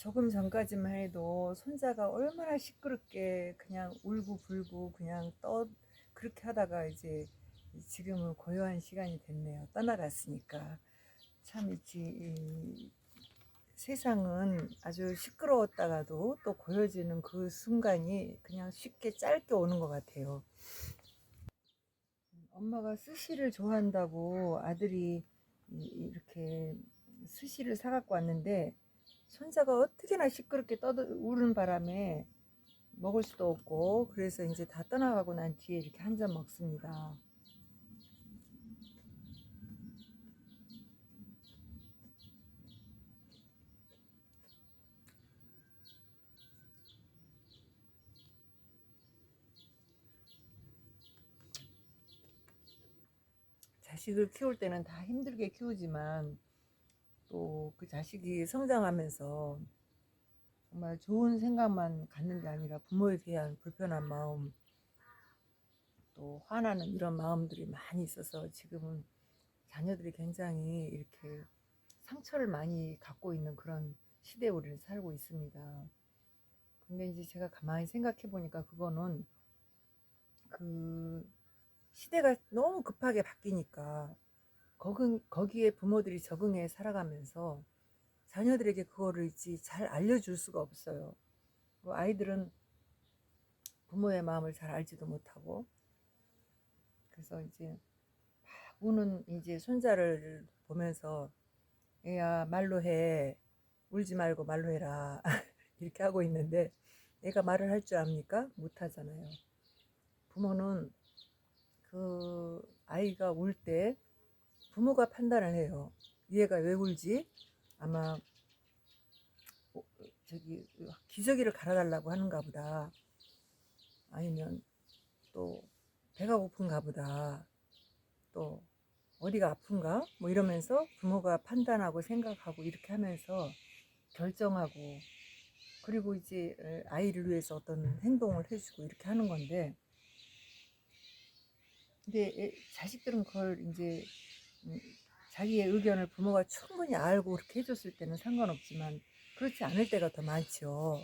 조금 전까지만 해도 손자가 얼마나 시끄럽게 그냥 울고 불고 그냥 떠 그렇게 하다가 이제 지금은 고요한 시간이 됐네요. 떠나갔으니까 참 있지 이 세상은 아주 시끄러웠다가도 또 고요지는 그 순간이 그냥 쉽게 짧게 오는 것 같아요. 엄마가 스시를 좋아한다고 아들이 이- 이렇게 스시를 사갖고 왔는데 손자가 어떻게나 시끄럽게 떠들 우는 바람에 먹을 수도 없고 그래서 이제 다 떠나가고 난 뒤에 이렇게 한 잔 먹습니다. 자식을 키울 때는 다 힘들게 키우지만 또 그 자식이 성장하면서 정말 좋은 생각만 갖는 게 아니라 부모에 대한 불편한 마음 또 화나는 이런 마음들이 많이 있어서 지금은 자녀들이 굉장히 이렇게 상처를 많이 갖고 있는 그런 시대에 우리는 살고 있습니다. 근데 이제 제가 가만히 생각해 보니까 그거는 그 시대가 너무 급하게 바뀌니까 거기, 거기에 부모들이 적응해 살아가면서 자녀들에게 그거를 이제 잘 알려줄 수가 없어요. 뭐 아이들은 부모의 마음을 잘 알지도 못하고 그래서 이제 막 우는 이제 손자를 보면서 얘야 말로 해 울지 말고 말로 해라 이렇게 하고 있는데 얘가 말을 할 줄 압니까? 못하잖아요. 부모는 그 아이가 울때 부모가 판단을 해요. 얘가 왜 울지? 아마 어, 저기 기저귀를 갈아달라고 하는가 보다. 아니면 또 배가 고픈가 보다. 또 어디가 아픈가? 뭐 이러면서 부모가 판단하고 생각하고 이렇게 하면서 결정하고 그리고 이제 에, 아이를 위해서 어떤 행동을 해주고 이렇게 하는 건데 근데 애- 자식들은 그걸 이제 음, 자기의 의견을 부모가 충분히 알고 그렇게 해줬을 때는 상관없지만 그렇지 않을 때가 더 많죠.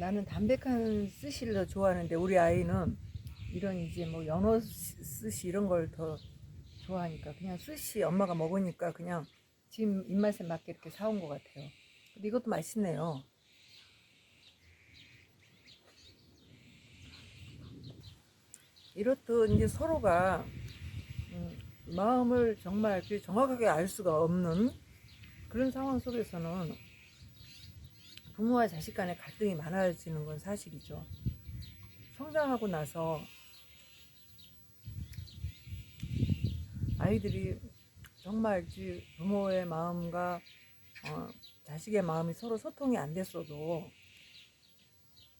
나는 담백한 스시를 더 좋아하는데 우리 아이는 이런 이제 뭐 연어 스- 스시 이런 걸 더 좋아하니까 그냥 스시 엄마가 먹으니까 그냥 지금 입맛에 맞게 이렇게 사온 것 같아요. 근데 이것도 맛있네요. 이렇듯 이제 서로가 음, 마음을 정말 정확하게 알 수가 없는 그런 상황 속에서는 부모와 자식 간의 갈등이 많아지는 건 사실이죠. 성장하고 나서 아이들이 정말 부모의 마음과 어, 자식의 마음이 서로 소통이 안 됐어도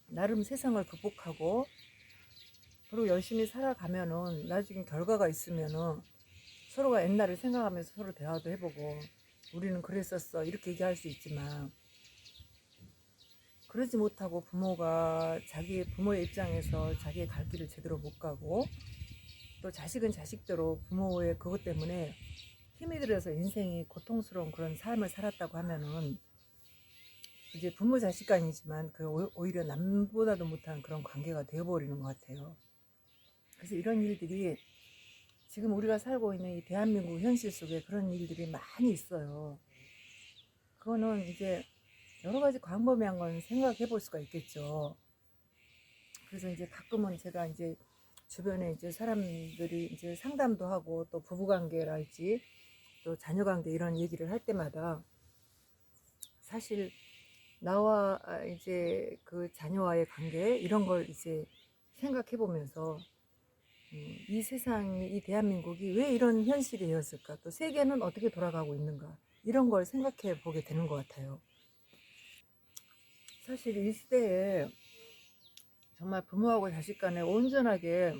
나름 세상을 극복하고 그리고 열심히 살아가면은 나중에 결과가 있으면은 서로가 옛날을 생각하면서 서로 대화도 해보고 우리는 그랬었어 이렇게 얘기할 수 있지만 그러지 못하고 부모가 자기 부모의 입장에서 자기의 갈 길을 제대로 못 가고 또 자식은 자식대로 부모의 그것 때문에 힘이 들어서 인생이 고통스러운 그런 삶을 살았다고 하면은 이제 부모 자식 간이지만 그 오- 오히려 남보다도 못한 그런 관계가 되어버리는 것 같아요. 그래서 이런 일들이 지금 우리가 살고 있는 이 대한민국 현실 속에 그런 일들이 많이 있어요. 그거는 이제 여러 가지 광범위한 건 생각해 볼 수가 있겠죠. 그래서 이제 가끔은 제가 이제 주변에 이제 사람들이 이제 상담도 하고 또 부부관계랄지 또 자녀관계 이런 얘기를 할 때마다 사실 나와 아, 이제 그 자녀와의 관계 이런 걸 이제 생각해 보면서 음, 이 세상이 이 대한민국이 왜 이런 현실이 되었을까 또 세계는 어떻게 돌아가고 있는가 이런 걸 생각해 보게 되는 것 같아요. 사실 이 시대에 정말 부모하고 자식 간에 온전하게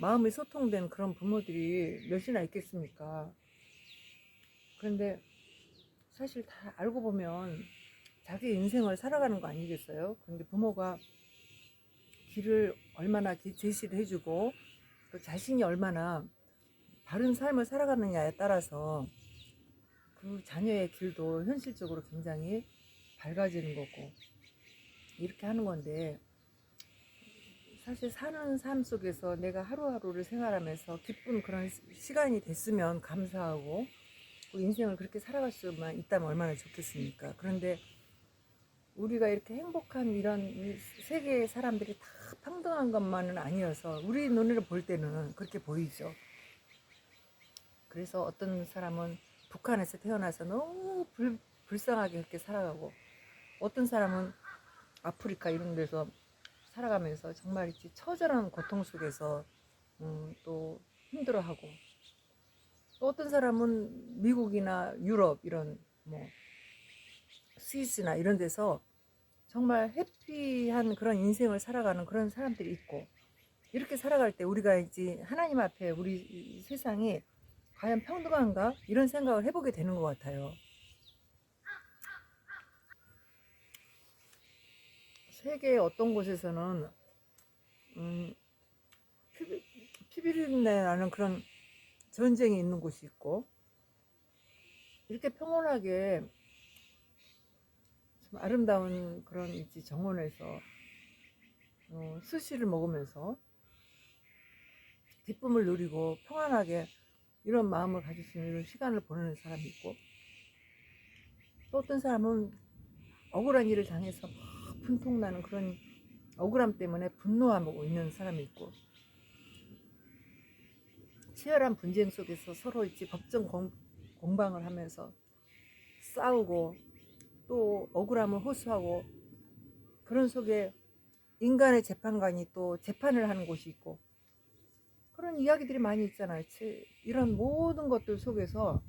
마음이 소통된 그런 부모들이 몇이나 있겠습니까? 그런데 사실 다 알고 보면 자기 인생을 살아가는 거 아니겠어요? 근데 부모가 길을 얼마나 기- 제시를 해주고 그 자신이 얼마나 바른 삶을 살아가느냐에 따라서 그 자녀의 길도 현실적으로 굉장히 밝아지는 거고 이렇게 하는 건데 사실 사는 삶 속에서 내가 하루하루를 생활하면서 기쁜 그런 시- 시간이 됐으면 감사하고 그 인생을 그렇게 살아갈 수만 있다면 얼마나 좋겠습니까? 그런데 우리가 이렇게 행복한 이런 이 세계의 사람들이 다 평등한 것만은 아니어서 우리 눈으로 볼 때는 그렇게 보이죠. 그래서 어떤 사람은 북한에서 태어나서 너무 불, 불쌍하게 그렇게 살아가고 어떤 사람은 아프리카 이런 데서 살아가면서 정말 이렇게 처절한 고통 속에서 음, 또 힘들어하고 또 어떤 사람은 미국이나 유럽 이런 뭐 스위스나 이런 데서 정말 해피한 그런 인생을 살아가는 그런 사람들이 있고 이렇게 살아갈 때 우리가 이제 하나님 앞에 우리 이 세상이 과연 평등한가 이런 생각을 해보게 되는 것 같아요. 세계 어떤 곳에서는 음, 피비, 피비린내 나는 그런 전쟁이 있는 곳이 있고 이렇게 평온하게 좀 아름다운 그런 이제 정원에서 어, 스시를 먹으면서 기쁨을 누리고 평안하게 이런 마음을 가질 수 있는 시간을 보내는 사람이 있고 또 어떤 사람은 억울한 일을 당해서 막 분통나는 그런 억울함 때문에 분노하고 있는 사람이 있고 치열한 분쟁 속에서 서로 이제 법정 공, 공방을 하면서 싸우고 또 억울함을 호소하고 그런 속에 인간의 재판관이 또 재판을 하는 곳이 있고 그런 이야기들이 많이 있잖아요. 치- 이런 모든 것들 속에서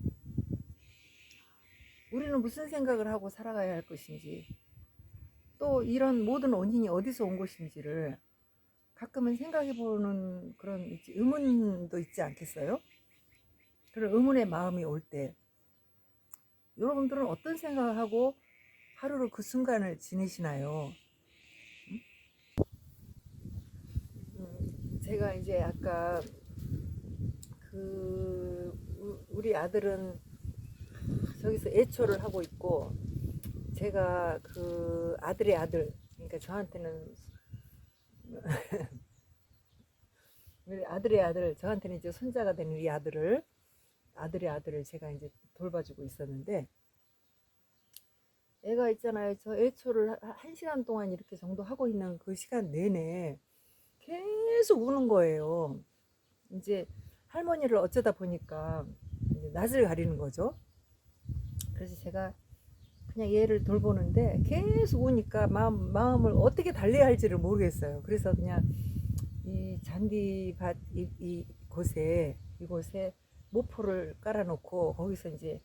우리는 무슨 생각을 하고 살아가야 할 것인지 또 이런 모든 원인이 어디서 온 것인지를 가끔은 생각해 보는 그런 의문도 있지 않겠어요? 그런 의문의 마음이 올 때 여러분들은 어떤 생각을 하고 하루를 그 순간을 지내시나요? 음, 제가 이제 아까 그 우- 우리 아들은 저기서 애초를 하고 있고 제가 그 아들의 아들 그러니까 저한테는 아들의 아들 저한테는 이제 손자가 되는 이 아들을 아들의 아들을 제가 이제 돌봐주고 있었는데 애가 있잖아요. 저 애초를 하- 한 시간 동안 이렇게 정도 하고 있는 그 시간 내내 계속 우는 거예요. 이제 할머니를 어쩌다 보니까 낯을 가리는 거죠. 그래서 제가 그냥 얘를 돌보는데 계속 우니까 마음, 마음을 어떻게 달래야 할지를 모르겠어요. 그래서 그냥 이 잔디밭 이, 이 곳에 이곳에 모포를 깔아놓고 거기서 이제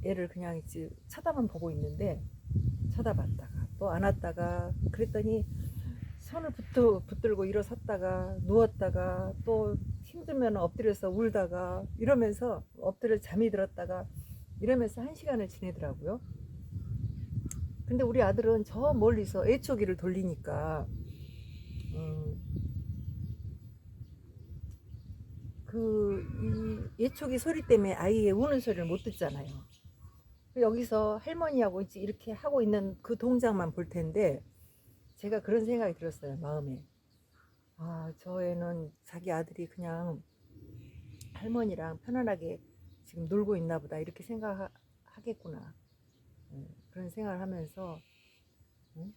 음, 얘를 그냥 이제 쳐다만 보고 있는데 쳐다봤다가 또 안았다가 그랬더니 손을 붙들, 붙들고 일어섰다가 누웠다가 또 힘들면 엎드려서 울다가 이러면서 엎드려 잠이 들었다가 이러면서 한 시간을 지내더라고요. 근데 우리 아들은 저 멀리서 애초기를 돌리니까 음, 그이 애초기 소리 때문에 아이의 우는 소리를 못 듣잖아요. 여기서 할머니하고 이렇게 하고 있는 그 동작만 볼 텐데 제가 그런 생각이 들었어요 마음에. 아, 저 애는 자기 아들이 그냥 할머니랑 편안하게 지금 놀고 있나 보다 이렇게 생각하겠구나 예, 그런 생각을 하면서 음,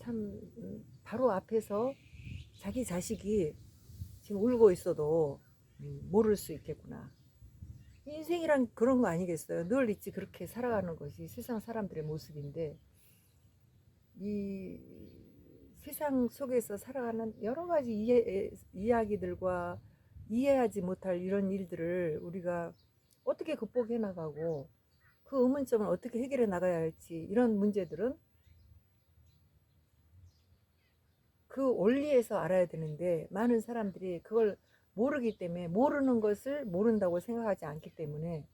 참 음, 바로 앞에서 자기 자식이 지금 울고 있어도 음, 모를 수 있겠구나 인생이란 그런 거 아니겠어요? 늘 있지 그렇게 살아가는 것이 세상 사람들의 모습인데 이 세상 속에서 살아가는 여러 가지 이해, 이야기들과 이해하지 못할 이런 일들을 우리가 어떻게 극복해 나가고 그 의문점을 어떻게 해결해 나가야 할지 이런 문제들은 그 원리에서 알아야 되는데 많은 사람들이 그걸 모르기 때문에 모르는 것을 모른다고 생각하지 않기 때문에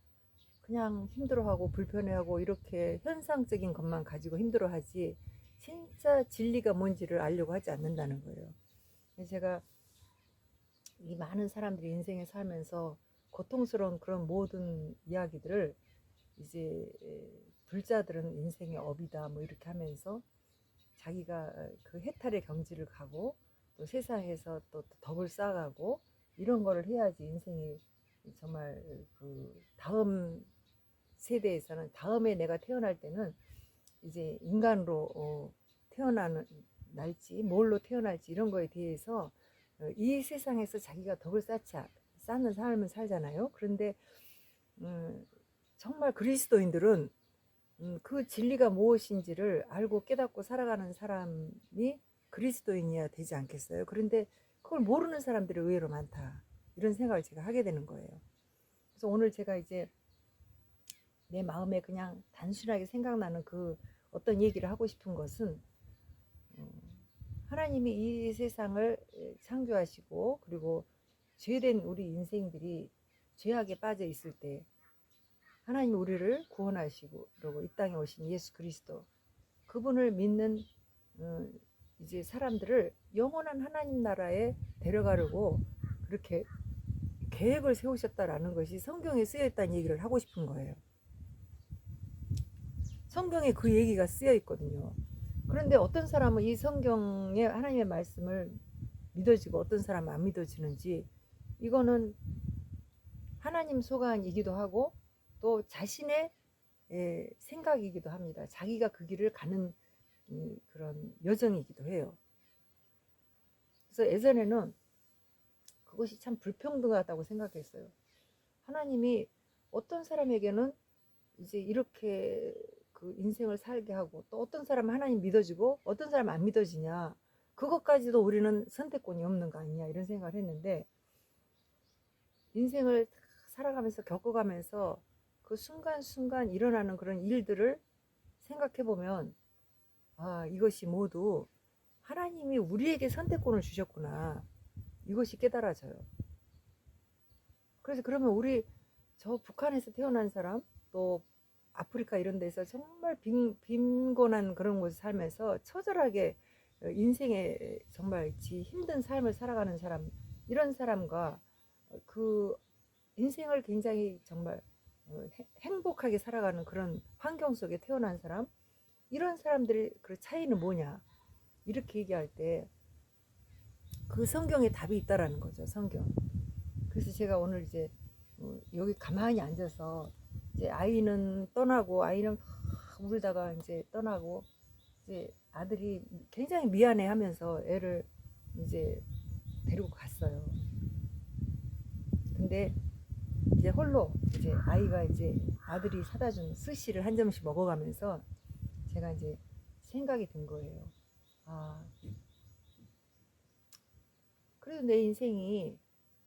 그냥 힘들어하고 불편해하고 이렇게 현상적인 것만 가지고 힘들어하지 진짜 진리가 뭔지를 알려고 하지 않는다는 거예요. 제가 이 많은 사람들이 인생에 살면서 고통스러운 그런 모든 이야기들을 이제 불자들은 인생의 업이다 뭐 이렇게 하면서 자기가 그 해탈의 경지를 가고 또 세상에서 또 덕을 쌓아가고 이런 거를 해야지 인생이 정말 그 다음 세대에서는 다음에 내가 태어날 때는 이제 인간으로 어, 태어나는 날지 뭘로 태어날지 이런 거에 대해서 어, 이 세상에서 자기가 덕을 쌓지 않- 쌓는 삶을 살잖아요. 그런데 음, 정말 그리스도인들은 음, 그 진리가 무엇인지를 알고 깨닫고 살아가는 사람이 그리스도인이어야 되지 않겠어요? 그런데 그걸 모르는 사람들이 의외로 많다. 이런 생각을 제가 하게 되는 거예요. 그래서 오늘 제가 이제 내 마음에 그냥 단순하게 생각나는 그 어떤 얘기를 하고 싶은 것은 음, 하나님이 이 세상을 창조하시고 그리고 죄된 우리 인생들이 죄악에 빠져 있을 때 하나님 우리를 구원하시고 그리고 이 땅에 오신 예수 그리스도 그분을 믿는 어, 이제 사람들을 영원한 하나님 나라에 데려가려고 그렇게 계획을 세우셨다라는 것이 성경에 쓰여 있다는 얘기를 하고 싶은 거예요. 성경에 그 얘기가 쓰여 있거든요. 그런데 어떤 사람은 이 성경의 하나님의 말씀을 믿어지고 어떤 사람은 안 믿어지는지 이거는 하나님 소관이기도 하고 또 자신의 예, 생각이기도 합니다. 자기가 그 길을 가는 이, 그런 여정이기도 해요. 그래서 예전에는 그것이 참 불평등하다고 생각했어요. 하나님이 어떤 사람에게는 이제 이렇게 그 인생을 살게 하고 또 어떤 사람은 하나님 믿어지고 어떤 사람은 안 믿어지냐 그것까지도 우리는 선택권이 없는 거 아니냐 이런 생각을 했는데 인생을 살아가면서 겪어가면서 그 순간순간 일어나는 그런 일들을 생각해 보면 아 이것이 모두 하나님이 우리에게 선택권을 주셨구나 이것이 깨달아져요. 그래서 그러면 우리 저 북한에서 태어난 사람 또 아프리카 이런 데서 정말 빈, 빈곤한 그런 곳에 살면서 처절하게 인생에 정말 지 힘든 삶을 살아가는 사람 이런 사람과 그 인생을 굉장히 정말 어, 해- 행복하게 살아가는 그런 환경 속에 태어난 사람 이런 사람들의 그 차이는 뭐냐 이렇게 얘기할 때 그 성경에 답이 있다라는 거죠 성경 그래서 제가 오늘 이제 어, 여기 가만히 앉아서 이제 아이는 떠나고 아이는 울다가 이제 떠나고 이제 아들이 굉장히 미안해 하면서 애를 이제 데리고 갔어요. 근데 이제 홀로 이제 아이가 이제 아들이 사다 준 스시를 한 점씩 먹어가면서 제가 이제 생각이 든 거예요. 아, 그래도 내 인생이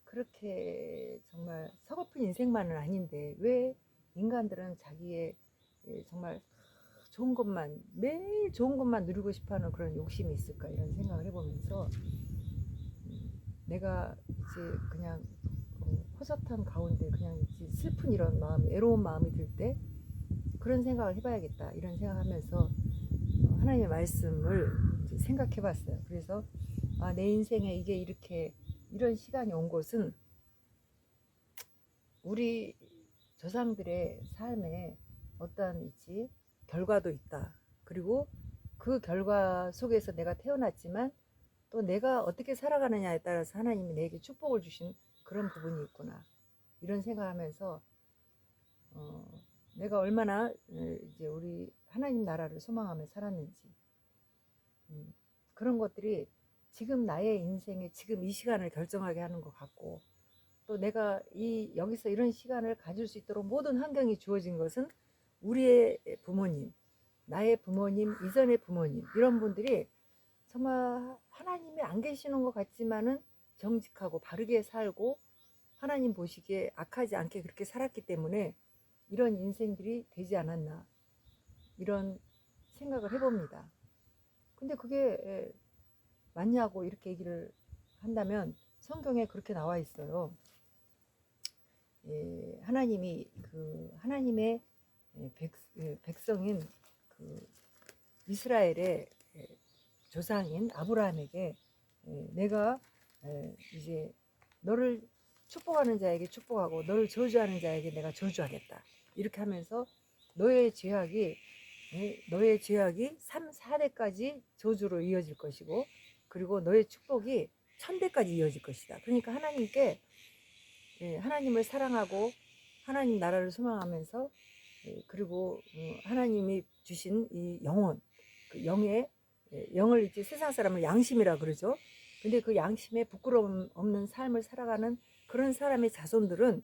그렇게 정말 서글픈 인생만은 아닌데 왜 인간들은 자기의 예, 정말 좋은 것만 매일 좋은 것만 누리고 싶어하는 그런 욕심이 있을까 이런 생각을 해보면서 음, 내가 이제 그냥 어, 허젓한 가운데 그냥 슬픈 이런 마음, 외로운 마음이 들 때 그런 생각을 해봐야겠다 이런 생각하면서 어, 하나님의 말씀을 생각해봤어요. 그래서 아, 내 인생에 이게 이렇게 이런 시간이 온 것은 우리 조상들의 삶에 어떠한 있지 결과도 있다. 그리고 그 결과 속에서 내가 태어났지만 또 내가 어떻게 살아가느냐에 따라서 하나님이 내게 축복을 주신 그런 부분이 있구나. 이런 생각하면서 어, 내가 얼마나 어, 이제 우리 하나님 나라를 소망하며 살았는지. 음, 그런 것들이 지금 나의 인생에 지금 이 시간을 결정하게 하는 것 같고 또 내가 이 여기서 이런 시간을 가질 수 있도록 모든 환경이 주어진 것은 우리의 부모님, 나의 부모님, 이전의 부모님 이런 분들이 정말 하나님이 안 계시는 것 같지만은 정직하고 바르게 살고 하나님 보시기에 악하지 않게 그렇게 살았기 때문에 이런 인생들이 되지 않았나 이런 생각을 해봅니다. 근데 그게 에, 맞냐고 이렇게 얘기를 한다면 성경에 그렇게 나와 있어요. 예, 하나님이 그 하나님의 예, 백, 예, 백성인 그 이스라엘의 예, 조상인 아브라함에게 예, 내가 예, 이제 너를 축복하는 자에게 축복하고 너를 저주하는 자에게 내가 저주하겠다. 이렇게 하면서 너의 죄악이 예, 너의 죄악이 3, 4대까지 저주로 이어질 것이고 그리고 너의 축복이 천대까지 이어질 것이다. 그러니까 하나님께 예, 하나님을 사랑하고 하나님 나라를 소망하면서 예, 그리고 어, 하나님이 주신 이 영혼, 그 영의 예, 영을 이제 세상 사람을 양심이라 그러죠. 근데 그 양심에 부끄러움 없는 삶을 살아가는 그런 사람의 자손들은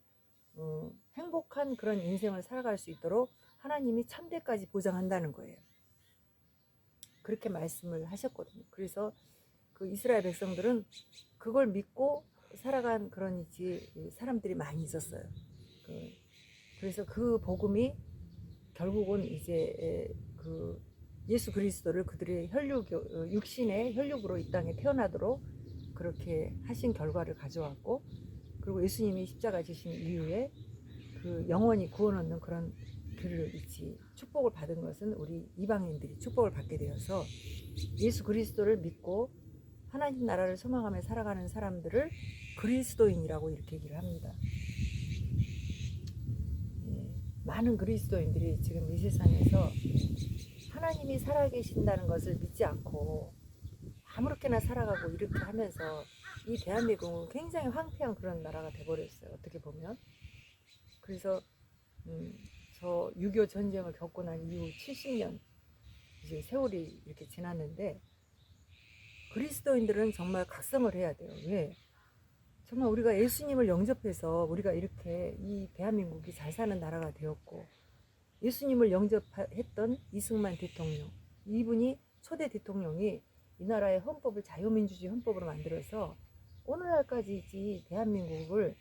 어, 행복한 그런 인생을 살아갈 수 있도록 하나님이 천대까지 보장한다는 거예요. 그렇게 말씀을 하셨거든요. 그래서 그 이스라엘 백성들은 그걸 믿고 살아간 그런 이제 사람들이 많이 있었어요. 그, 그래서 그 복음이 결국은 이제 에, 그 예수 그리스도를 그들의 혈육 어, 육신의 혈육으로 이 땅에 태어나도록 그렇게 하신 결과를 가져왔고 그리고 예수님이 십자가 지신 이후에 그 영원히 구원 얻는 그런 길을 있지 축복을 받은 것은 우리 이방인들이 축복을 받게 되어서 예수 그리스도를 믿고 하나님 나라를 소망하며 살아가는 사람들을 그리스도인이라고 이렇게 얘기를 합니다. 예, 많은 그리스도인들이 지금 이 세상에서 하나님이 살아계신다는 것을 믿지 않고 아무렇게나 살아가고 이렇게 하면서 이 대한민국은 굉장히 황폐한 그런 나라가 돼버렸어요. 어떻게 보면. 그래서 음, 저 6.25 전쟁을 겪고 난 이후 70년 이제 세월이 이렇게 지났는데 그리스도인들은 정말 각성을 해야 돼요. 왜? 정말 우리가 예수님을 영접해서 우리가 이렇게 이 대한민국이 잘 사는 나라가 되었고 예수님을 영접했던 이승만 대통령 이분이 초대 대통령이 이 나라의 헌법을 자유민주주의 헌법으로 만들어서 오늘날까지 이 대한민국을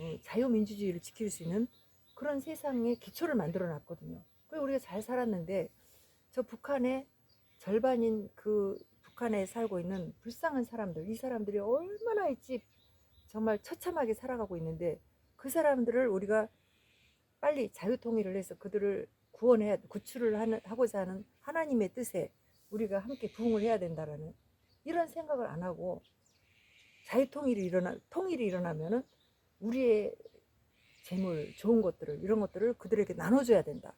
어, 자유민주주의를 지킬 수 있는 그런 세상의 기초를 만들어 놨거든요. 그리고 우리가 잘 살았는데 저 북한의 절반인 그 북한에 살고 있는 불쌍한 사람들 이 사람들이 얼마나 있지 정말 처참하게 살아가고 있는데 그 사람들을 우리가 빨리 자유통일을 해서 그들을 구원해야 구출을 하는, 하고자 하는 하나님의 뜻에 우리가 함께 부응을 해야 된다라는 이런 생각을 안 하고 자유통일이 일어나 통일이 일어나면은 우리의 재물 좋은 것들을 이런 것들을 그들에게 나눠줘야 된다.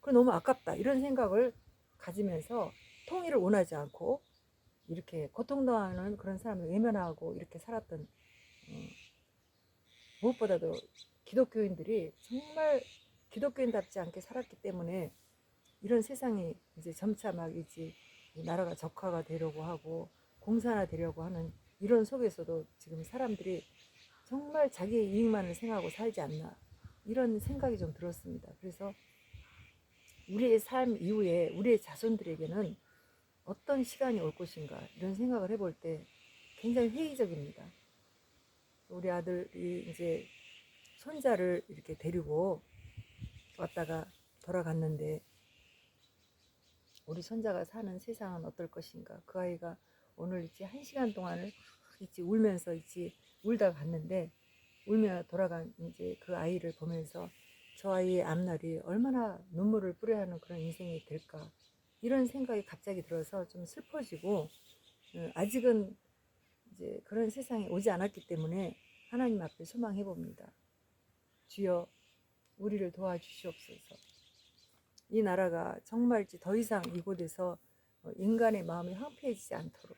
그 너무 아깝다 이런 생각을 가지면서 통일을 원하지 않고 이렇게 고통당하는 그런 사람을 외면하고 이렇게 살았던 어, 무엇보다도 기독교인들이 정말 기독교인답지 않게 살았기 때문에 이런 세상이 이제 점차 막 이제 나라가 적화가 되려고 하고 공산화 되려고 하는 이런 속에서도 지금 사람들이 정말 자기의 이익만을 생각하고 살지 않나 이런 생각이 좀 들었습니다. 그래서 우리의 삶 이후에 우리의 자손들에게는 어떤 시간이 올 것인가 이런 생각을 해볼 때 굉장히 회의적입니다. 우리 아들이 이제 손자를 이렇게 데리고 왔다가 돌아갔는데 우리 손자가 사는 세상은 어떨 것인가 그 아이가 오늘 있지 한 시간 동안을 있지 울면서 있지 울다 갔는데 울며 돌아간 이제 그 아이를 보면서 저 아이의 앞날이 얼마나 눈물을 뿌려야 하는 그런 인생이 될까 이런 생각이 갑자기 들어서 좀 슬퍼지고 어, 아직은 이제 그런 세상에 오지 않았기 때문에 하나님 앞에 소망해 봅니다. 주여 우리를 도와주시옵소서. 이 나라가 정말 더 이상 이곳에서 어, 인간의 마음이 황폐해지지 않도록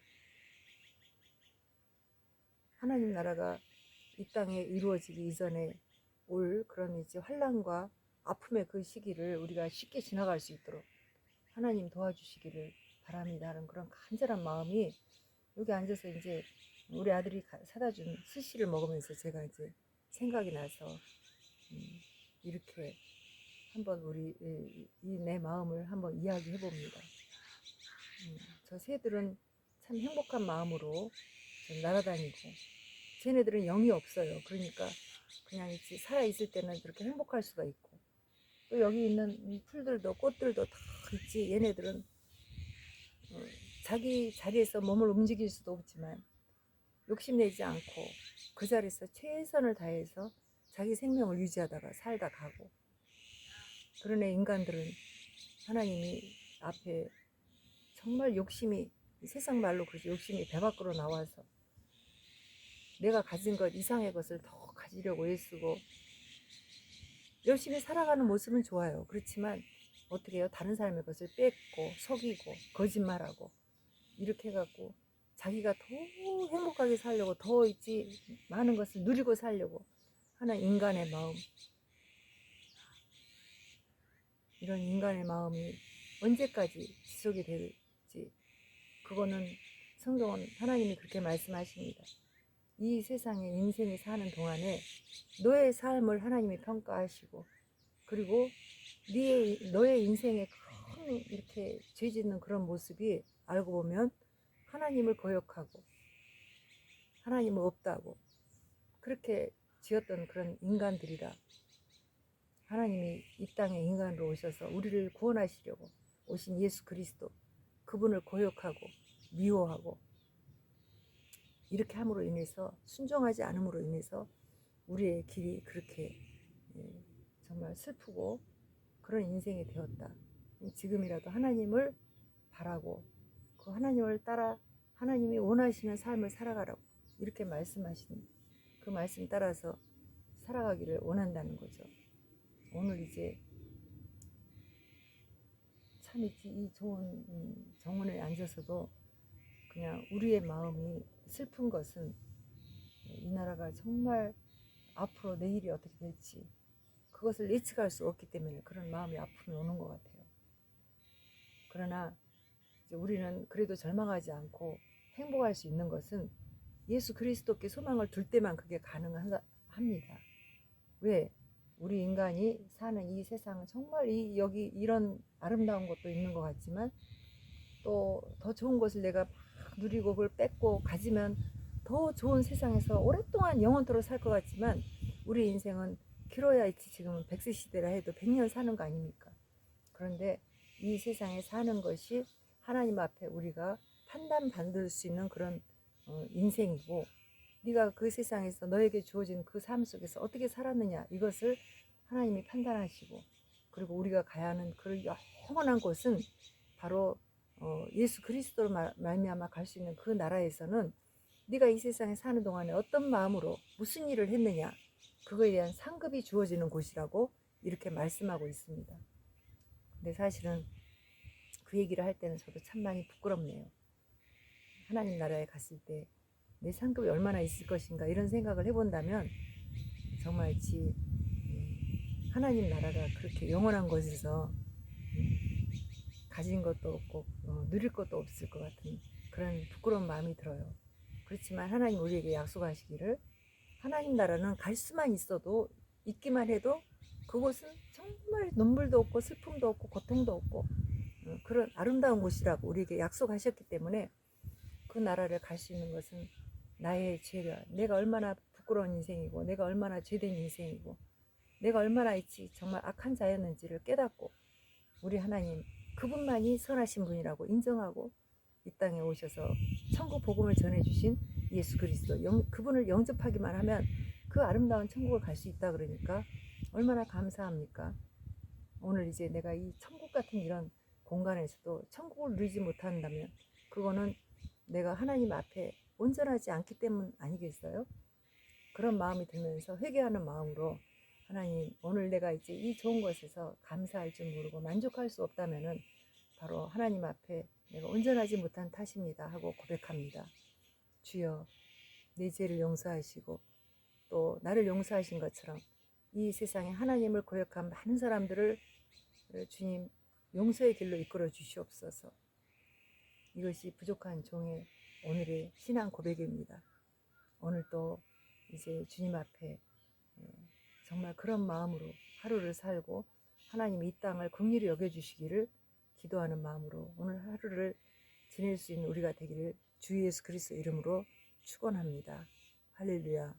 하나님 나라가 이 땅에 이루어지기 이전에 올 그런 이제 환란과 아픔의 그 시기를 우리가 쉽게 지나갈 수 있도록 하나님 도와주시기를 바랍니다는 그런 간절한 마음이 여기 앉아서 이제 우리 아들이 사다 준 스시를 먹으면서 제가 이제 생각이 나서 음, 이렇게 한번 우리 이 내 마음을 한번 이야기해 봅니다. 음, 저 새들은 참 행복한 마음으로 날아다니고. 쟤네들은 영이 없어요. 그러니까 그냥 있지 살아 있을 때는 그렇게 행복할 수가 있고. 또 여기 있는 풀들도 꽃들도 다 있지. 얘네들은 어, 자기 자리에서 몸을 움직일 수도 없지만 욕심내지 않고 그 자리에서 최선을 다해서 자기 생명을 유지하다가 살다 가고. 그러네 인간들은 하나님이 앞에 정말 욕심이 세상 말로 그렇지 욕심이 배 밖으로 나와서 내가 가진 것 이상의 것을 더 가지려고 애쓰고 열심히 살아가는 모습은 좋아요. 그렇지만 어떻게 해요? 다른 사람의 것을 뺏고 속이고 거짓말하고 이렇게 해갖고 자기가 더 행복하게 살려고 더 있지 많은 것을 누리고 살려고 하는 인간의 마음 이런 인간의 마음이 언제까지 지속이 될지 그거는 성경은 하나님이 그렇게 말씀하십니다. 이 세상에 인생이 사는 동안에 너의 삶을 하나님이 평가하시고 그리고 네의 너의 인생에 큰 이렇게 죄짓는 그런 모습이 알고 보면 하나님을 거역하고 하나님은 없다고 그렇게 지었던 그런 인간들이라 하나님이 이 땅에 인간으로 오셔서 우리를 구원하시려고 오신 예수 그리스도 그분을 거역하고 미워하고 이렇게 함으로 인해서 순종하지 않음으로 인해서 우리의 길이 그렇게 예, 정말 슬프고 그런 인생이 되었다. 지금이라도 하나님을 바라고 그 하나님을 따라 하나님이 원하시는 삶을 살아가라고 이렇게 말씀하신 그 말씀 따라서 살아가기를 원한다는 거죠. 오늘 이제 참 이, 이 좋은 음, 정원에 앉아서도 그냥 우리의 마음이 슬픈 것은 이 나라가 정말 앞으로 내일이 어떻게 될지 그것을 예측할 수 없기 때문에 그런 마음이 아픔이 오는 것 같아요. 그러나 우리는 그래도 절망하지 않고 행복할 수 있는 것은 예수 그리스도께 소망을 둘 때만 그게 가능합니다. 왜? 우리 인간이 사는 이 세상은 정말 이 여기 이런 아름다운 것도 있는 것 같지만 또 더 좋은 것을 내가 막 그걸 뺏고 가지면 더 좋은 세상에서 오랫동안 영원토록 살 것 같지만 우리 인생은 길어야 있지 지금은 백세 시대라 해도 100년 사는 거 아닙니까? 그런데 이 세상에 사는 것이 하나님 앞에 우리가 판단 받을 수 있는 그런 어, 인생이고 네가 그 세상에서 너에게 주어진 그 삶 속에서 어떻게 살았느냐 이것을 하나님이 판단하시고 그리고 우리가 가야 하는 그 영원한 곳은 바로 어, 예수 그리스도로 말- 말미암아 갈 수 있는 그 나라에서는 네가 이 세상에 사는 동안에 어떤 마음으로 무슨 일을 했느냐 그거에 대한 상급이 주어지는 곳이라고 이렇게 말씀하고 있습니다. 근데 사실은 그 얘기를 할 때는 저도 참 많이 부끄럽네요. 하나님 나라에 갔을 때 내 상급이 얼마나 있을 것인가 이런 생각을 해본다면 정말 지 음, 하나님 나라가 그렇게 영원한 곳에서 음, 가진 것도 없고 어, 누릴 것도 없을 것 같은 그런 부끄러운 마음이 들어요. 그렇지만 하나님 우리에게 약속하시기를 하나님 나라는 갈 수만 있어도 있기만 해도 그곳은 정말 눈물도 없고 슬픔도 없고 고통도 없고 어, 그런 아름다운 곳이라고 우리에게 약속하셨기 때문에 그 나라를 갈 수 있는 것은 나의 죄가 내가 얼마나 부끄러운 인생이고 내가 얼마나 죄된 인생이고 내가 얼마나 있지 정말 악한 자였는지를 깨닫고 우리 하나님 그분만이 선하신 분이라고 인정하고 이 땅에 오셔서 천국 복음을 전해주신 예수 그리스도 영, 그분을 영접하기만 하면 그 아름다운 천국을 갈 수 있다 그러니까 얼마나 감사합니까? 오늘 이제 내가 이 천국 같은 이런 공간에서도 천국을 누리지 못한다면 그거는 내가 하나님 앞에 온전하지 않기 때문 아니겠어요? 그런 마음이 들면서 회개하는 마음으로 하나님 오늘 내가 이제 이 좋은 것에서 감사할 줄 모르고 만족할 수 없다면은 바로 하나님 앞에 내가 온전하지 못한 탓입니다 하고 고백합니다. 주여 내 죄를 용서하시고 또 나를 용서하신 것처럼 이 세상에 하나님을 고역한 많은 사람들을 주님 용서의 길로 이끌어 주시옵소서. 이것이 부족한 종의 오늘의 신앙 고백입니다. 오늘 또 이제 주님 앞에 예, 정말 그런 마음으로 하루를 살고 하나님 이 땅을 긍휼히 여겨주시기를 기도하는 마음으로 오늘 하루를 지낼 수 있는 우리가 되기를 주 예수 그리스도 이름으로 축원합니다. 할렐루야.